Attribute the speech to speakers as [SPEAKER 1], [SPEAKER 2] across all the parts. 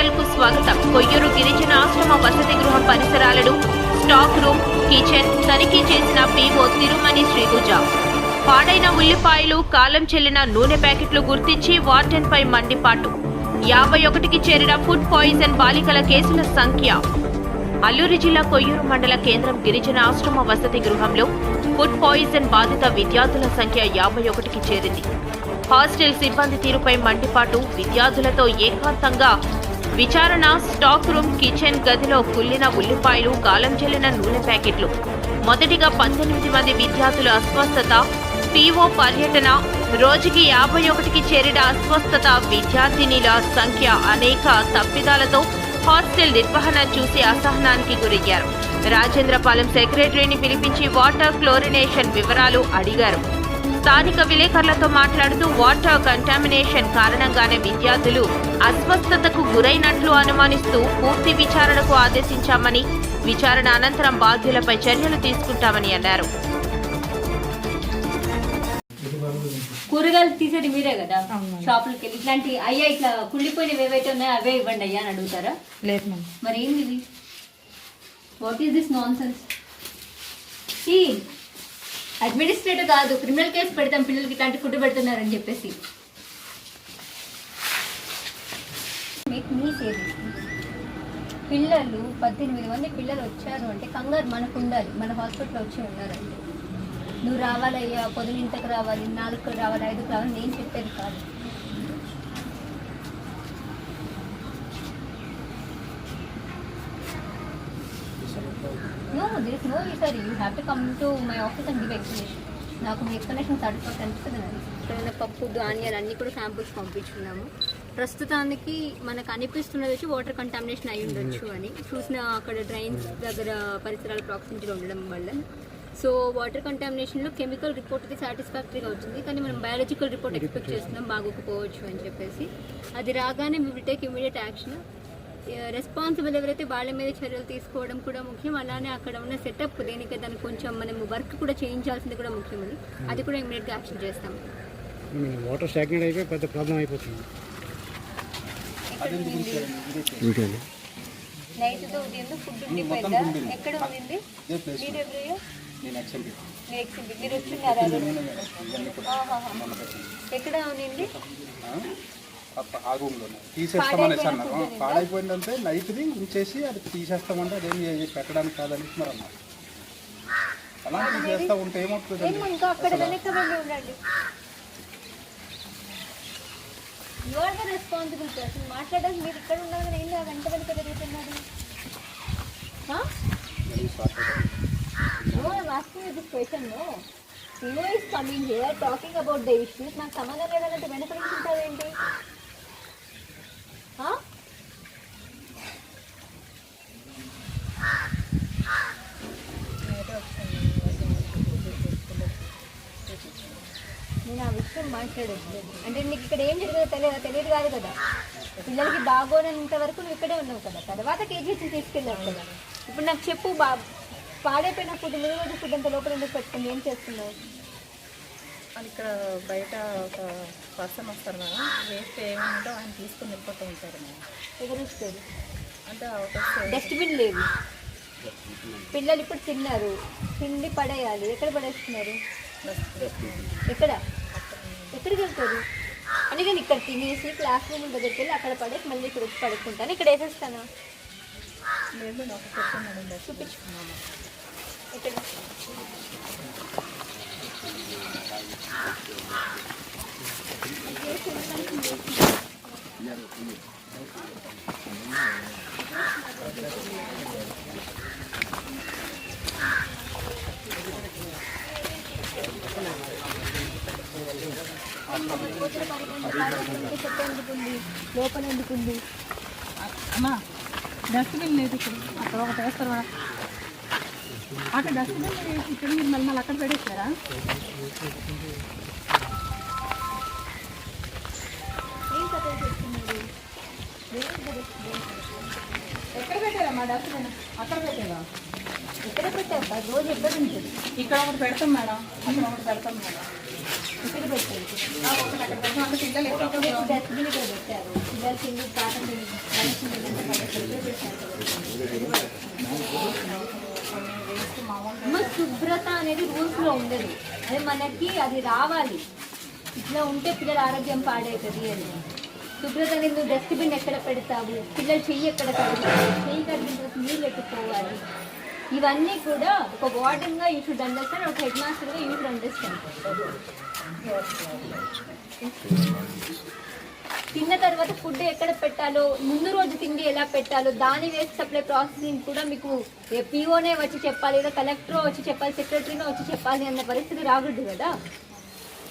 [SPEAKER 1] హాస్టల్కు స్వాగతం. కొయ్యూరు గిరిజన ఆశ్రమ వసతి గృహం పరిసరాలను స్టాక్ రూమ్ కిచెన్ తనిఖీ చేసిన పీఓ తిరుమణి శ్రీభుజ. పాడైన ఉల్లిపాయలు కాలం చెల్లిన నూనె ప్యాకెట్లు గుర్తించి వార్డెన్పై మండిపాటు. యాభై ఒకటికి చేరిన ఫుడ్ పాయిజన్ బాలికల కేసుల సంఖ్య. అల్లూరి జిల్లా కొయ్యూరు మండల కేంద్రం గిరిజన ఆశ్రమ వసతి గృహంలో ఫుడ్ పాయిజన్ బాధిత విద్యార్థుల సంఖ్య యాభై ఒకటికి చేరింది. హాస్టల్ సిబ్బంది తీరుపై మండిపాటు విద్యార్థులతో ఏకాంతంగా విచారణ స్టాక్ రూమ్ కిచెన్ గదిలో కుళ్ళిన ఉల్లిపాయలు కాలం చెల్లిన నూనె ప్యాకెట్లు. మొదటిగా పద్దెనిమిది మంది విద్యార్థుల అస్వస్థత పీఓ పర్యటన రోజుకి యాభై ఒకటికి చేరిన అస్వస్థత విద్యార్థినిల సంఖ్య అనేక తప్పిదాలతో హాస్టల్ నిర్వహణ చూసి అసహనానికి గురయ్యారు. రాజేంద్రపాలెం సెక్రటరీని పిలిపించి వాటర్ క్లోరినేషన్ వివరాలు అడిగారు. స్థానిక విలేకరులతో మాట్లాడుతూ వాటర్ కంటామినేషన్ కారణంగానే విద్యార్థులు అస్వస్థతకు గురైనట్లు అనుమానిస్తూ పూర్తి విచారణకు ఆదేశించామని విచారణ అనంతరం బాధ్యులపై చర్యలు తీసుకుంటామని అన్నారు.
[SPEAKER 2] కూరగాయలు తీసేది మీరే కదా? షాపులకి వెళ్ళి ఇట్లాంటి అయ్యా ఇట్లా కుళ్ళిపోయినవి ఏవైతే ఉన్నాయో అవే ఇవ్వండి అయ్యా అని అడుగుతారా?
[SPEAKER 3] లేదు మ్యామ్
[SPEAKER 2] మరి ఏంది what is this nonsense administrator కాదు క్రిమినల్ కేసు పెడతాం పిల్లలకి ఇట్లాంటి ఫుడ్ పెడుతున్నారని చెప్పేసి. పిల్లలు పద్దెనిమిది మంది పిల్లలు వచ్చారు అంటే కంగారు మనకు ఉండాలి. మన హాస్పిటల్లో వచ్చి ఉండాలంటే. నువ్వు రావాలయ్యా పొద్దునింతకు రావాలి నాలుగుకు రావాలి ఐదుకు రావాలి నేను చెప్పేది కాదు. No this no sir you have to come to my office and give explanation నాకు మీ ఎక్స్ప్లెనేషన్ సర్టిఫికేట్ అనిపిస్తుంది పప్పు ధాన్యాలు అన్నీ కూడా శాంపుల్స్ పంపించున్నాము ప్రస్తుతానికి మనకు అనిపిస్తున్నది వచ్చి వాటర్ కంటామినేషన్ అయి ఉండొచ్చు అని. చూసిన అక్కడ డ్రైన్స్ దగ్గర పరిసరాల ప్రాక్సిమిటీలో ఉండడం వల్ల. సో వాటర్ కంటామినేషన్లో కెమికల్ రిపోర్ట్ అయితే సాటిస్ఫాక్టరీగా వచ్చింది. కానీ మనం బయాలజికల్ రిపోర్ట్ ఎక్స్పెక్ట్ చేస్తున్నాం బాగోకపోవచ్చు అని చెప్పేసి. అది రాగానే మీ will take immediate action responsible ఎవరైతే వాళ్ళ మీద చర్యలు తీసుకోవడం కూడా ముఖ్యం అలానే అక్కడ ఉన్న సెటప్ దేనికి దానికి కొంచెం మనం వర్క్ కూడా చేయించాల్సింది కూడా ముఖ్యమని అది కూడా ఇమీడియట్గా యాక్షన్ చేస్తాం.
[SPEAKER 4] వాటర్ స్టాగ్నేట్ అయిపోయి పెద్ద ప్రాబ్లం అయిపోతుంది.
[SPEAKER 2] నైట్తో ఉదయం ఫుడ్ ఉండిపోయిందా ఎక్కడ ఉండింది? మీరు ఎవరయ్యా. ఎక్కడ ఉండింది?
[SPEAKER 5] ఆ రూమ్లోనే. తీసేస్తామని అన్నారు. పాడైపోయిందంటే నైట్ది ఉంచేసి అది తీసేస్తామంటే అదేమి పెట్టడానికి కాదని మరి అన్నారు. అలాంటివి చేస్తూ ఉంటే ఏమవుతుంది
[SPEAKER 2] ఏమో ఇంకా అక్కడ వెనక వెళ్ళి ఉండండి. You are the responsible person మాట్లాడడానికి మీరు ఇక్కడ ఉన్నారు వెంట వెనక తిరుగుతున్నారు నాకు సమాధానం లేదంటే వెనక నుంచి ఉంటారేంటి? నేను ఆ విషయం మాట్లాడేది అంటే నీకు ఇక్కడ ఏం జరుగుతుందో తెలియదు తెలియదు కాదు కదా. పిల్లలకి బాగోనంత వరకు నువ్వు ఇక్కడే ఉన్నావు కదా. తర్వాత కేజీసీ తీసుకెళ్ళావు కదా. ఇప్పుడు నాకు చెప్పు బా పాడైపోయిన ఫుడ్ ముందు రోజు ఫుడ్ అంత లోపల ఎందుకు పెట్టుకుని ఏం చేస్తున్నావు?
[SPEAKER 3] అని ఇక్కడ బయట ఒక పర్సన్ వస్తారు మేడం వేస్తే ఏమంటే ఆయన తీసుకుని వెళ్ళిపోతూ ఉంటారు మేడం.
[SPEAKER 2] ఎవరు ఇస్తారు
[SPEAKER 3] అంటే ఒక
[SPEAKER 2] డస్ట్బిన్ లేదు. పిల్లలు ఇప్పుడు తిన్నారు. తిండి పడేయాలి. ఎక్కడ పడేస్తున్నారు? ఎక్కడ? ఎక్కడికి వెళ్తారు? అని నేను ఇక్కడ తినేసి క్లాస్ రూమ్ దగ్గరికి వెళ్ళి అక్కడ పడేసి మళ్ళీ ఇక్కడ వచ్చి పడుకుంటాను. ఇక్కడ వేసేస్తాను? చూపించుకున్నాము ఇక్కడ లోపల ఎందుకుంది?
[SPEAKER 3] అమ్మా డస్ట్బిన్ లేదు ఇక్కడ. అక్కడ ఒకటి వేస్తారు మేడం అక్కడ డస్ట్బిన్ ఇక్కడ మీరు మళ్ళీ మళ్ళీ అక్కడ పెట్టేస్తారా? ఎక్కడ పెట్టారమ్మా డస్ట్బిన్ అక్కడ పెట్టారా?
[SPEAKER 2] ఎక్కడ పెట్టావు రోజు ఎక్కడ ఉంటుంది
[SPEAKER 3] ఇక్కడ ఒకటి పెడతాం మేడం. అక్కడ ఒకటి పెడతాం మేడం.
[SPEAKER 2] ఇక్కడ పెట్టారు.
[SPEAKER 3] అంటే పిల్లలు ఎక్కువ
[SPEAKER 2] డస్ట్బిన్ ఇక్కడ పెట్టారు. పిల్లలు కింద పాఠం అమ్మ శుభ్రత అనేది రూల్స్లో ఉండదు. అదే మనకి అది రావాలి. ఇట్లా ఉంటే పిల్లల ఆరోగ్యం పాడవుతుంది అని. శుభ్రత అనేది నువ్వు డస్ట్బిన్ ఎక్కడ పెడతావు? పిల్లలు చెయ్యి ఎక్కడ కడుగుతావు? చెయ్యి కడిగిన తర్వాత నీళ్ళు పెట్టుకోవాలి ఇవన్నీ కూడా ఒక వార్డెన్గా యూ షుడ్ అండర్స్టాండ్ ఒక హెడ్ మాస్టర్గా యూ షుడ్ అండర్స్టాండ్ తిన్న తర్వాత ఫుడ్ ఎక్కడ పెట్టాలో ముందు రోజు తిండి ఎలా పెట్టాలో దాని వేస్ట్ సప్లై ప్రాసెసింగ్ కూడా మీకు పిఓనే వచ్చి చెప్పాలి లేదా కలెక్టర్ వచ్చి చెప్పాలి సెక్రటరీనో వచ్చి చెప్పాలి అన్న పరిస్థితి రాకూడదు కదా.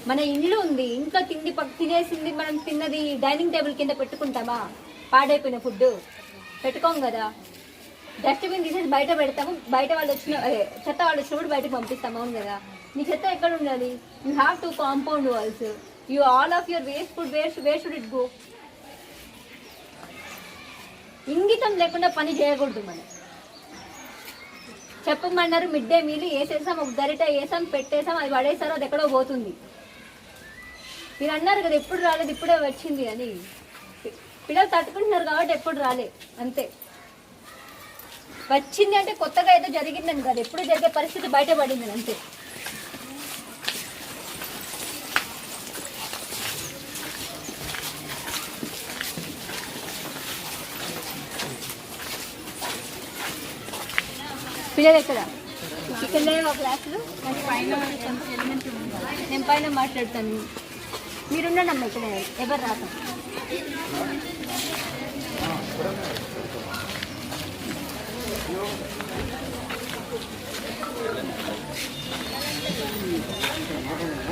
[SPEAKER 2] మన ఇల్లు ఉంది ఇంట్లో తిండి తినేసింది మనం తిన్నది డైనింగ్ టేబుల్ కింద పెట్టుకుంటామా? పాడైపోయిన ఫుడ్ పెట్టుకోం కదా. డస్ట్బిన్ తీసేసి బయట పెడతాము బయట వాళ్ళు వచ్చిన చెత్త వాళ్ళు వచ్చినప్పుడు బయటకు పంపిస్తాము అవును కదా. నీ చెత్త ఎక్కడ ఉండాలి? You have to compound walls you all of your waste food waste where should it go ఇంగితం లేకుండా పని చేయకూడదు మనం చెప్పమన్నారు మిడ్ డే మీల్ వేసేసాం ఒక గరిట వేసాం పెట్టేసాం అది పడేసారు అది ఎక్కడో పోతుంది. మీరు అన్నారు కదా ఎప్పుడు రాలేదు ఇప్పుడే వచ్చింది అని. పిల్లలు తట్టుకుంటున్నారు కాబట్టి ఎప్పుడు రాలే అంతే. వచ్చింది అంటే కొత్తగా ఏదో జరిగిందని కాదు ఎప్పుడు జరిగే పరిస్థితి బయటపడింది అంతే. పిల్లలు ఎక్కడ? చికెన్ లేదా క్లాసులు.
[SPEAKER 3] మరి పైన ఎలిమెంట్
[SPEAKER 2] నేను పైన మాట్లాడతాను. మీరుండండి అమ్మ ఇక్కడ. ఎవరు రాక Thank you.